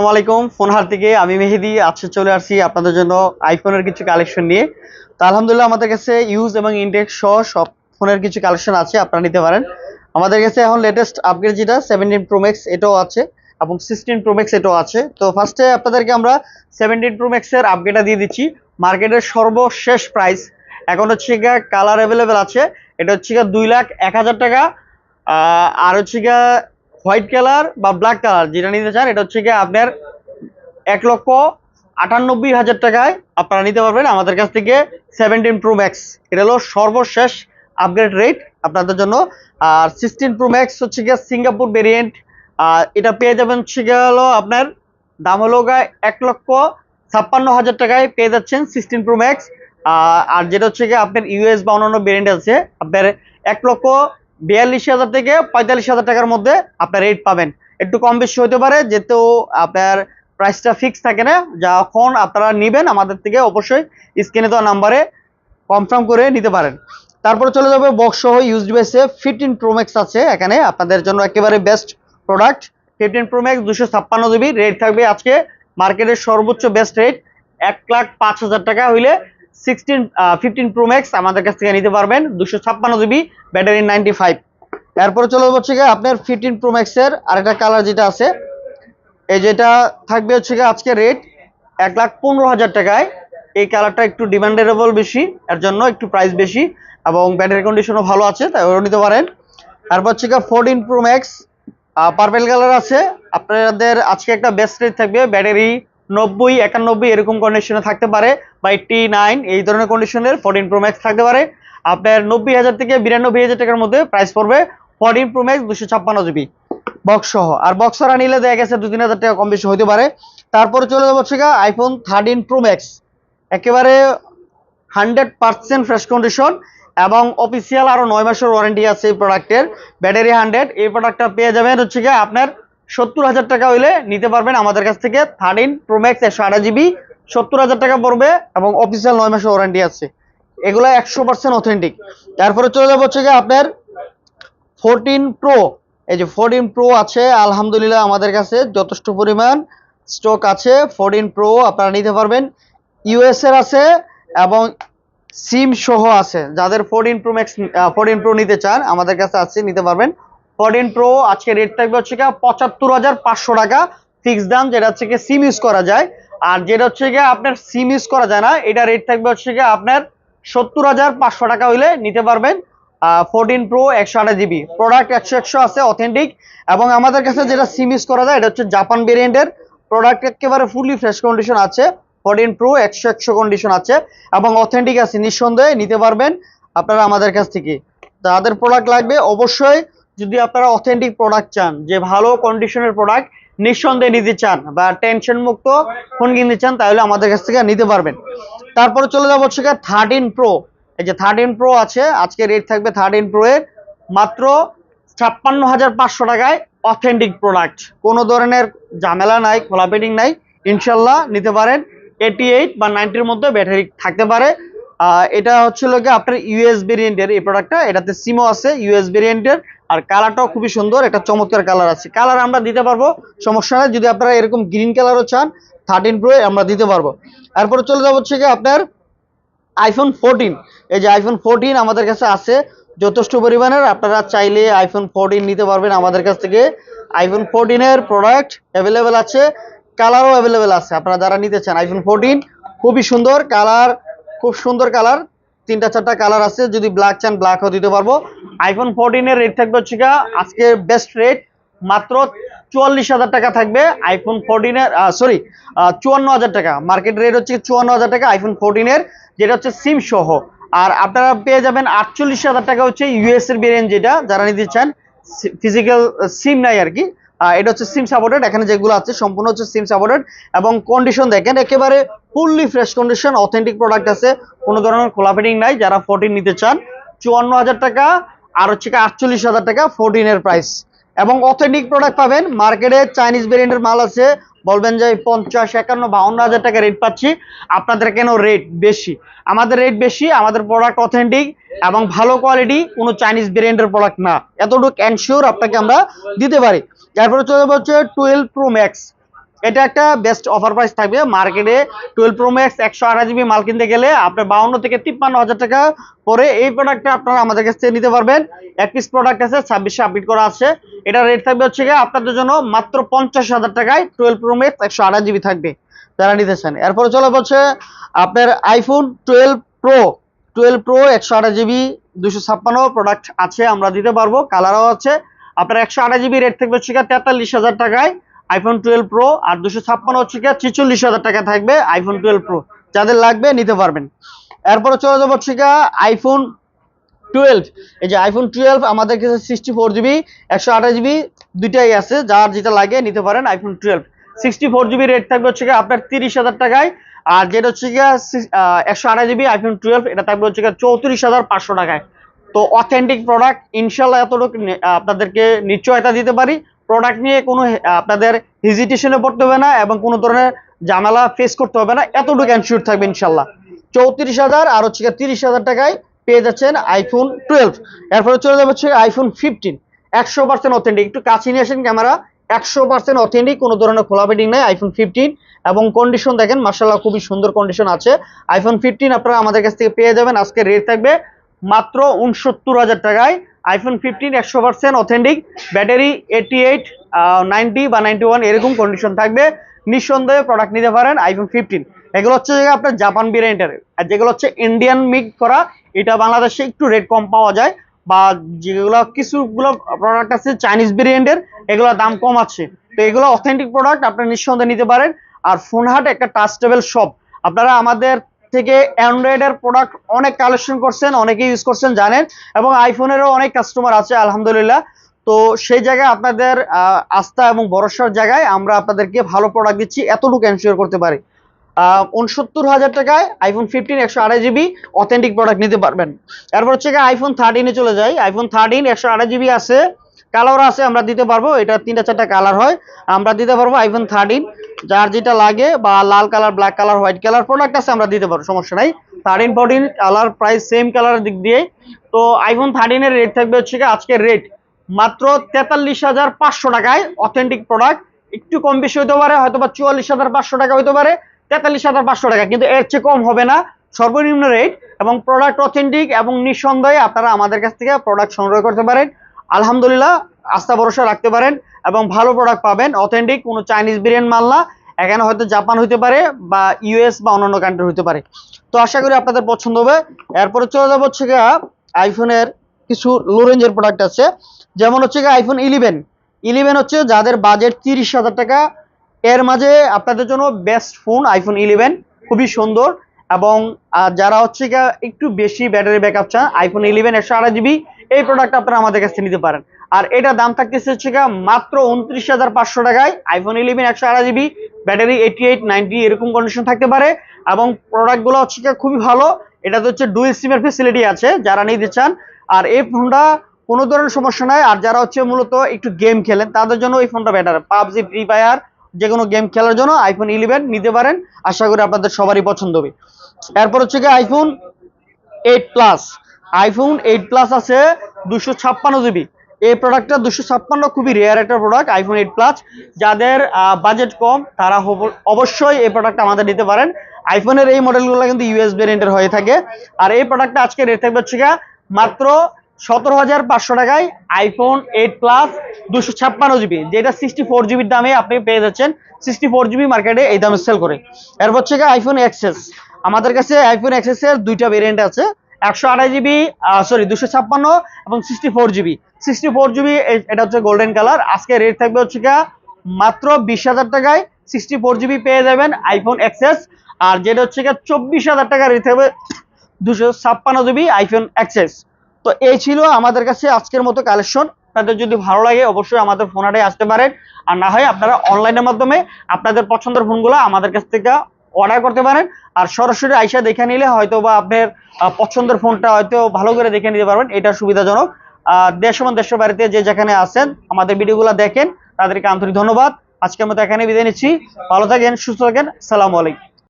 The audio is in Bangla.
আসসালামু আলাইকুম ফোন হার থেকে আমি মেহেদি। আজকে চলে আসছি আপনাদের জন্য আইফোনের কিছু কালেকশন নিয়ে। তো আলহামদুলিল্লাহ আমাদের কাছে ইউজ এবং ইন্ডেক্স সহ সব ফোনের কিছু কালেকশন আছে, আপনারা নিতে পারেন। আমাদের কাছে এখন লেটেস্ট আপগ্রেড যেটা সেভেন্টিন প্রোম্যাক্স এটাও আছে এবং সিক্সটিন প্রোম্যাক্স এটাও আছে। তো ফার্স্টে আপনাদেরকে আমরা সেভেন্টিন প্রোম্যাক্সের আপগ্রেডটা দিয়ে দিচ্ছি। মার্কেটের সর্বশেষ প্রাইস এখন হচ্ছে গিয়ে কালার অ্যাভেলেবেল আছে। এটা হচ্ছে গিয়ে দুই লাখ এক হাজার টাকা আর হচ্ছে গিয়ে হোয়াইট কালার বা ব্ল্যাক কালার, যেটা নিতে চান, এটা হচ্ছে গিয়ে আপনার এক লক্ষ আটানব্বই হাজার টাকায় আপনারা নিতে পারবেন আমাদের কাছ থেকে সেভেন্টিন প্রো ম্যাক্স এটা হলো সর্বশেষ আপগ্রেড রেট আপনাদের জন্য। আর সিক্সটিন প্রো ম্যাক্স হচ্ছে গিয়ে সিঙ্গাপুর ভেরিয়েন্ট আর এটা পেয়ে যাবেন হচ্ছে গিয়ে হলো আপনার দাম হলো গা এক লক্ষ ছাপ্পান্ন হাজার টাকায় পেয়ে যাচ্ছেন সিক্সটিন প্রো ম্যাক্স আর যেটা হচ্ছে গিয়ে আপনার ইউএস বা অন্যান্য ভেরিয়েন্ট আছে, আপনার এক লক্ষ বিয়াল্লিশ হাজার থেকে পঁয়তাল্লিশ হাজার টাকার মধ্যে আপনার রেট পাবেন। একটু কম বেশি হতে পারে, যেহেতু আপনার প্রাইসটা ফিক্স থাকে না, যখন আপনারা নেবেন আমাদের থেকে অবশ্যই স্ক্রিনে দেওয়া নাম্বারে কনফার্ম করে নিতে পারেন। তারপরে চলে যাবে বক্স সহ ইউজ ডিভাইসে ফিফটিন প্রোম্যাক্স আছে এখানে, আপনাদের জন্য একেবারে বেস্ট প্রোডাক্ট ফিফটিন প্রোম্যাক্স দুশো ছাপ্পান্ন জিবি রেট থাকবে আজকে মার্কেটের সর্বোচ্চ বেস্ট রেট এক লাখ পাঁচ হাজার টাকা হইলে সিক্সটিন ফিফটিন প্রো ম্যাক্স আমাদের কাছ থেকে নিতে পারবেন, দুশো ছাপ্পান্ন জিবি ব্যাটারি নাইনটি ফাইভ এরপরে চলে হচ্ছে গিয়ে আপনার ফিফটিন প্রো ম্যাক্সের আরেকটা কালার যেটা আছে, এই যেটা থাকবে হচ্ছে আজকে রেট এক লাখ পনেরো হাজার টাকায়। এই কালারটা একটু ডিমান্ডেবল বেশি, এর জন্য একটু প্রাইস বেশি এবং ব্যাটারি কন্ডিশনও ভালো আছে, তাই ওরা নিতে পারেন। তারপর হচ্ছে fourteen pro max purple colour আছে। আপনাদের আজকে একটা বেস্ট রেট থাকবে ব্যাটারি নব্বই, একানব্বই এরকম কন্ডিশনে থাকতে পারে বা এইটটি নাইন এই ধরনের কন্ডিশনের ফোরটিন প্রো ম্যাক্স থাকতে পারে। আপনার নব্বই হাজার থেকে বিরানব্বই হাজার টাকার মধ্যে প্রাইস পড়বে ফোরটিন প্রো ম্যাক্স দুশো ছাপ্পান্ন জিবি বক্স সহ। আর বক্সারা নিলে দেখা গেছে দু তিন হাজার টাকা কম বেশি হতে পারে। তারপরে চলে যাব হচ্ছে আইফোন থার্টিন প্রো ম্যাক্স একেবারে হান্ড্রেড পার্সেন্ট ফ্রেশ কন্ডিশন এবং অফিসিয়াল আরও নয় মাসের ওয়ারেন্টি আছে এই প্রোডাক্টের ব্যাটারি হান্ড্রেড এই প্রোডাক্টটা পেয়ে যাবেন হচ্ছে গিয়ে আপনার সত্তর হাজার টাকা হইলে নিতে পারবেন আমাদের কাছ থেকে থার্টিন প্রো ম্যাক্স একশো আঠাশ জিবি। সত্তর হাজার টাকা পড়বে এবং অফিসিয়াল নয় মাসের ওয়ারেন্টি আছে। এগুলো একশো পার্সেন্ট অথেন্টিক তারপরে চলে যাব হচ্ছে আপনার ফোরটিন প্রো এই যে ফোরটিন প্রো আছে, আলহামদুলিল্লাহ আমাদের কাছে যথেষ্ট পরিমাণ স্টক আছে। ফোরটিন প্রো আপনারা নিতে পারবেন। ইউএস এর আছে এবং সিম সহ আছে। যাদের fourteen pro max fourteen pro নিতে চান, আমাদের কাছে আছে, নিতে পারবেন। ফোরটিন প্রো আজকে রেট থাকবে হচ্ছে গিয়ে পঁচাত্তর হাজার পাঁচশো টাকা। ফিক্স দাম যেটা হচ্ছে গিয়ে সিম ইউজ করা যায়। আর যেটা হচ্ছে গিয়ে আপনার সিম ইউজ করা যায় না, এটা রেট থাকবে হচ্ছে গিয়ে আপনার সত্তর হাজার পাঁচশো টাকা হইলে নিতে পারবেন ফোরটিন প্রো একশো আঠাশ জিবি। প্রোডাক্ট একশো একশো আছে অথেন্টিক এবং আমাদের কাছে যেটা সিম ইউজ করা যায়, এটা হচ্ছে জাপান ভেরিয়েন্টের প্রোডাক্ট একেবারে ফুলি ফ্রেশ কন্ডিশন আছে ফোরটিন প্রো একশো একশো কন্ডিশন আছে। এবং অথেন্টিক আছে, নিঃসন্দেহে নিতে পারবেন আপনারা আমাদের কাছ থেকে। যাদের প্রোডাক্ট লাগবে, অবশ্যই যদি আপনারা অথেন্টিক প্রোডাক্ট চান, যে ভালো কন্ডিশনের প্রোডাক্ট নিঃসন্দেহে নিতে চান বা টেনশন মুক্ত ফোন কিনতে চান, তাহলে আমাদের কাছ থেকে নিতে পারবেন। তারপরে চলে যাব হচ্ছে থার্টিন প্রো এই যে থার্টিন প্রো আছে, আজকে রেট থাকবে থার্টিন প্রো এর মাত্র ছাপ্পান্ন হাজার পাঁচশো টাকায় অথেন্টিক প্রোডাক্ট কোনো ধরনের ঝামেলা নাই খোলা পেটিং নাই, ইনশাল্লাহ নিতে পারেন। এইটি এইট বা নাইনটির মধ্যে ব্যাটারি থাকতে পারে। এটা হচ্ছিল কি আপনার ইউএস ভেরিয়েন্টের এই প্রোডাক্টটা এটাতে সিমও আছে ইউএস ভেরিয়েন্টের আর কালারটাও খুবই সুন্দর, একটা চমৎকার কালার আছে। কালার আমরা দিতে পারব, সমস্যা নেই, যদি আপনারা এরকম গ্রিন কালারও চান থার্টিন প্রো আমরা দিতে পারব। তারপরে চলে যাব হচ্ছে আপনার আইফোন ফোরটিন এই যে আইফোন ফোরটিন আমাদের কাছে আছে, যথেষ্ট পরিমাণের, আপনারা চাইলে আইফোন ফোরটিন নিতে পারবেন আমাদের কাছ থেকে। আইফোন ফোরটিনের প্রোডাক্ট অ্যাভেলেবেল আছে কালারও অ্যাভেলেবেল আছে। আপনারা যারা নিতে চান আইফোন ফোরটিন খুবই সুন্দর কালার, খুব সুন্দর কালার। তিনটা, চারটা কালার আছে, যদি ব্ল্যাক চান ব্ল্যাকও দিতে পারব। আইফোন ফোরটিনের রেট থাকবে হচ্ছে আজকে বেস্ট রেট মাত্র চুয়াল্লিশ হাজার টাকা থাকবে আইফোন ফোরটিনের সরি চুয়ান্ন হাজার টাকা। মার্কেট রেট হচ্ছে চুয়ান্ন হাজার টাকা আইফোন ফোরটিনের যেটা হচ্ছে সিম সহ। আর আপনারা পেয়ে যাবেন আটচল্লিশ হাজার টাকা হচ্ছে ইউএস এর ভেরিয়েন্ট যেটা, যারা নিতে চান ফিজিক্যাল সিম নাই আর কি। এটা হচ্ছে সিম সাপোর্টেড। এখানে যেগুলো আছে, সম্পূর্ণ হচ্ছে সিম সাপোর্টেড। এবং কন্ডিশন দেখেন, একেবারে fully fresh condition authentic product আছে। কোনো ধরনের খোলা ফিটিং নাই, যারা ফোরটিন নিতে চান, চুয়ান্ন হাজার টাকা, আর হচ্ছে আটচল্লিশ হাজার টাকা ফোরটিনের প্রাইস এবং অথেন্টিক প্রোডাক্ট পাবেন মার্কেটে চাইনিজ ভেরিয়েন্টের মাল আছে বলবেন যে পঞ্চাশ একান্ন বাউন্ন হাজার টাকা রেট পাচ্ছি। আপনাদের কেন রেট বেশি? আমাদের রেট বেশি, আমাদের প্রোডাক্ট অথেন্টিক এবং ভালো কোয়ালিটি কোনো চাইনিজ ব্র্যান্ডের প্রোডাক্ট না। এতটুকু এনশিওর আপনাকে আমরা দিতে পারি। তারপরে চলে যাব হচ্ছে টুয়েলভ প্রো ম্যাক্স এটা একটা বেস্ট অফার প্রাইস থাকবে। মার্কেটে টুয়েলভ প্রো ম্যাক্স একশো আঠাশ জিবি মাল কিনতে গেলে আপনার বাউন্ন থেকে তিপ্পান্ন হাজার টাকা পরে এই প্রোডাক্টটা আপনারা আমাদের কাছ থেকে নিতে পারবেন। এক পিস প্রোডাক্ট আছে, ছাব্বিশে আপডেট করা আছে। এটা রেট থাকবে হচ্ছে গিয়ে আপনাদের জন্য মাত্র পঞ্চাশ হাজার টাকায় টুয়েলভ প্রো ম্যাক্স একশো আঠাশ জিবি থাকবে। যারা নিতে চান। এরপরে চলে হচ্ছে আপনার iPhone twelve pro twelve pro একশো আঠাশ জিবি দুশো ছাপ্পান্ন প্রোডাক্ট আছে, আমরা দিতে পারব। কালারও আছে। আপনার একশো আঠাশ জিবি রেট থাকবে হচ্ছে গিয়ে তেতাল্লিশ হাজার টাকায়। আইফোন টুয়েলভ প্রো আর দুশো ছাপ্পান্ন হচ্ছে গিয়ে ছেচল্লিশ হাজার টাকা থাকবে আইফোন টুয়েলভ প্রো যাদের লাগবে নিতে পারবেন। এরপরে চলে যাব হচ্ছে কি আইফোন টুয়েলভ এই যে আইফোন টুয়েলভ আমাদের কাছে সিক্সটি ফোর জিবি একশো আঠাশ জিবি দুইটাই আছে। যার যেটা লাগে নিতে পারেন iPhone twelve sixty four GB rate থাকবে হচ্ছে গিয়ে আপনার তিরিশ হাজার টাকায়। আর যেটা হচ্ছে গিয়ে একশো আঠাশ জিবি আইফোন টুয়েলভ এটা থাকবে হচ্ছে গিয়ে চৌত্রিশ হাজার পাঁচশো টাকায়। তো অথেন্টিক প্রোডাক্ট ইনশাল্লাহ এতটুকু আপনাদেরকে নিশ্চয়তা দিতে পারি। প্রোডাক্ট নিয়ে কোনো আপনাদের হেজিটেশনে পড়তে হবে না এবং কোনো ধরনের ঝামেলা ফেস করতে হবে না। এতটুকু এনশিওর থাকবে ইনশাল্লাহ। চৌত্রিশ হাজার আর হচ্ছে তিরিশ হাজার টাকায় পেয়ে যাচ্ছেন আইফোন টুয়েলভ এরপরে চলে যাবে হচ্ছে আইফোন ফিফটিন একশো পার্সেন্ট অথেন্টিক একটু কাছে নিয়ে আসেন ক্যামেরা একশো পার্সেন্ট অথেন্টিক কোনো ধরনের খোলা বেডিং নেই আইফোন ফিফটিন এবং কন্ডিশন দেখেন মার্শাল্লাহ খুবই সুন্দর কন্ডিশন আছে। আইফোন ফিফটিন আপনারা আমাদের কাছ থেকে পেয়ে যাবেন। আজকে রেট থাকবে মাত্র উনসত্তর হাজার টাকায়। আইফোন ফিফটিন একশো percent authentic battery eighty eight ninety বা নাইনটি ওয়ান এরকম কন্ডিশন থাকবে। নিঃসন্দেহে প্রোডাক্ট নিতে পারেন আইফোন ফিফটিন এগুলো হচ্ছে যে আপনার জাপান বিরিয়ানিটার আর যেগুলো হচ্ছে ইন্ডিয়ান মিক্স করা, এটা বাংলাদেশে একটু রেট কম পাওয়া যায়। বা যেগুলো কিছুগুলো প্রোডাক্ট আছে চাইনিজ ব্র্যান্ডের এগুলোর দাম কম আছে। তো এগুলো অথেন্টিক প্রোডাক্ট আপনারা নিঃসন্দেহে নিতে পারেন। আর ফোনহাট একটা টাচটেবল শপ আপনারা আমাদের থেকে অ্যান্ড্রয়েডের প্রোডাক্ট অনেক কালেকশন করছেন অনেকে ইউজ করছেন, জানেন। এবং আইফোনেরও অনেক কাস্টমার আছে, আলহামদুলিল্লাহ। তো সেই জায়গায় আপনাদের আস্থা এবং ভরসার জায়গায় আমরা আপনাদেরকে ভালো প্রোডাক্ট দিচ্ছি, এতটুকু এনশিওর করতে পারি। উনসত্তর হাজার টাকায় আইফোন ফিফটিন একশো আড়াই জিবি অথেন্টিক প্রোডাক্ট নিতে পারবেন। এরপর হচ্ছে আইফোন থার্টিনে চলে যাই। আইফোন থার্টিন একশো আড়াই জিবি আছে কালার আছে, আমরা দিতে পারব। এটা তিনটা চারটা কালার হয়। আমরা দিতে পারব আইফোন থার্টিন যার যেটা লাগে বা লাল colour black colour white colour product আছে, আমরা দিতে পারব, সমস্যা নাই। Thirteen fourteen colour price same কালারের দিক দিয়ে তো আইফোন থার্টিনের রেট থাকবে হচ্ছে আজকের রেট মাত্র তেতাল্লিশ হাজার পাঁচশো টাকায় অথেন্টিক প্রোডাক্ট একটু কম বেশি হতে পারে হয়তো বা চুয়াল্লিশ হাজার পাঁচশো টাকা হতে পারে, তেতাল্লিশ হাজার পাঁচশো টাকা। কিন্তু এর চেয়ে কম হবে না, সর্বনিম্ন রেট এবং প্রোডাক্ট অথেন্টিক এবং নিঃসন্দেহে আপনারা আমাদের কাছ থেকে প্রোডাক্ট সংগ্রহ করতে পারেন। আলহামদুলিল্লাহ, আস্থা ভরসা রাখতে পারেন এবং ভালো প্রোডাক্ট পাবেন অথেন্টিক কোনো চাইনিজ বিরিয়ানি মাল না। এখানে হয়তো জাপান হইতে পারে বা ইউএস বা অন্যান্য কান্ট্রি হইতে পারে। তো আশা করি আপনাদের পছন্দ হবে। এরপরে চলে যাব হচ্ছে গিয়ে আইফোনের কিছু লো রেঞ্জের প্রোডাক্ট আছে। যেমন হচ্ছে গিয়ে আইফোন ইলেভেন ইলেভেন হচ্ছে যাদের বাজেট তিরিশ হাজার টাকা। এর মাঝে আপনাদের জন্য বেস্ট ফোন আইফোন ইলেভেন খুবই সুন্দর। এবং যারা হচ্ছে একটু বেশি ব্যাটারি ব্যাকআপ চান আইফোন ইলেভেন একশো আড়াই জিবি এই প্রোডাক্ট আপনারা আমাদের কাছে নিতে পারেন। আর এটা দাম থাকতেছে হচ্ছে মাত্র উনত্রিশ হাজার পাঁচশো টাকায় আইফোন ইলেভেন একশো আড়াই GB battery eighty eight ninety এরকম কন্ডিশন থাকতে পারে। এবং প্রোডাক্টগুলো হচ্ছে খুবই ভালো। এটাতে হচ্ছে ডুয়েল সিমের ফেসিলিটি আছে, যারা নিতে চান। আর এই ফোনটা কোনো ধরনের সমস্যা নাই। আর যারা হচ্ছে মূলত একটু গেম খেলেন, তাদের জন্য এই ফোনটা বেটার পাবজি ফ্রি ফায়ার যে কোনো গেম খেলার জন্য আইফোন ইলেভেন নিতে পারেন। আশা করি আপনাদের সবারই পছন্দ হবে। এরপর হচ্ছে কি iPhone eight plus iPhone eight plus আছে দুশো ছাপ্পান্ন জিবি এই প্রোডাক্টটা দুশো ছাপ্পান্ন খুবই রেয়ার একটা প্রোডাক্ট আইফোন এইট প্লাস যাদের বাজেট কম, তারা অবশ্যই এই প্রোডাক্ট আমাদের নিতে পারেন। আইফোনের এই মডেলগুলো কিন্তু ইউএস ভেরিয়েন্টের হয়ে থাকে। আর এই প্রোডাক্টটা আজকে রেট থাকবে হচ্ছে মাত্র সতেরো হাজার পাঁচশো টাকায় আইফোন এইট প্লাস দুশো ছাপ্পান্ন জিবি যেটা সিক্সটি ফোর জিবির দামে আপনি পেয়ে যাচ্ছেন। সিক্সটি ফোর জিবি মার্কেটে এই দামে সেল করে। এরপর হচ্ছে আইফোন এক্সেস আমাদের কাছে আইফোন এক্সেসের দুইটা ভেরিয়েন্ট আছে। একশো আঠাশ জিবি সরি দুশো ছাপ্পান্ন এবং sixty four GB. Sixty four GB এটা হচ্ছে গোল্ডেন কালার আজকে রেট থাকবে হচ্ছে গিয়া মাত্র বিশ হাজার টাকায়। সিক্সটি ফোর জিবি পেয়ে যাবেন আইফোন এক্সেস আর যেটা হচ্ছে গিয়ে চব্বিশ হাজার টাকা রেট থাকবে দুশো ছাপ্পান্ন জিবি আইফোন এক্সেস তো এই ছিল আমাদের কাছে আজকের মতো কালেকশন আপনাদের যদি ভালো লাগে অবশ্যই আমাদের ফোনাটাই আসতে পারেন। আর না হয় আপনারা অনলাইনের মাধ্যমে আপনাদের পছন্দের ফোনগুলো আমাদের কাছ থেকে অর্ডার করতে পারেন। আর সরাসরি আইসা দেখে নিলে হয়তো বা আপনার পছন্দের ফোনটা হয়তো ভালো করে দেখে নিতে পারবেন। এটা সুবিধাজনক। দেশ এবং দেশের বাড়িতে যে যেখানে আছেন, আমাদের ভিডিওগুলো দেখেন। তাদেরকে আন্তরিক ধন্যবাদ। আজকের মতো এখানে বিদায় নিচ্ছি। ভালো থাকেন, সুস্থ থাকেন। সালামু আলাইকুম।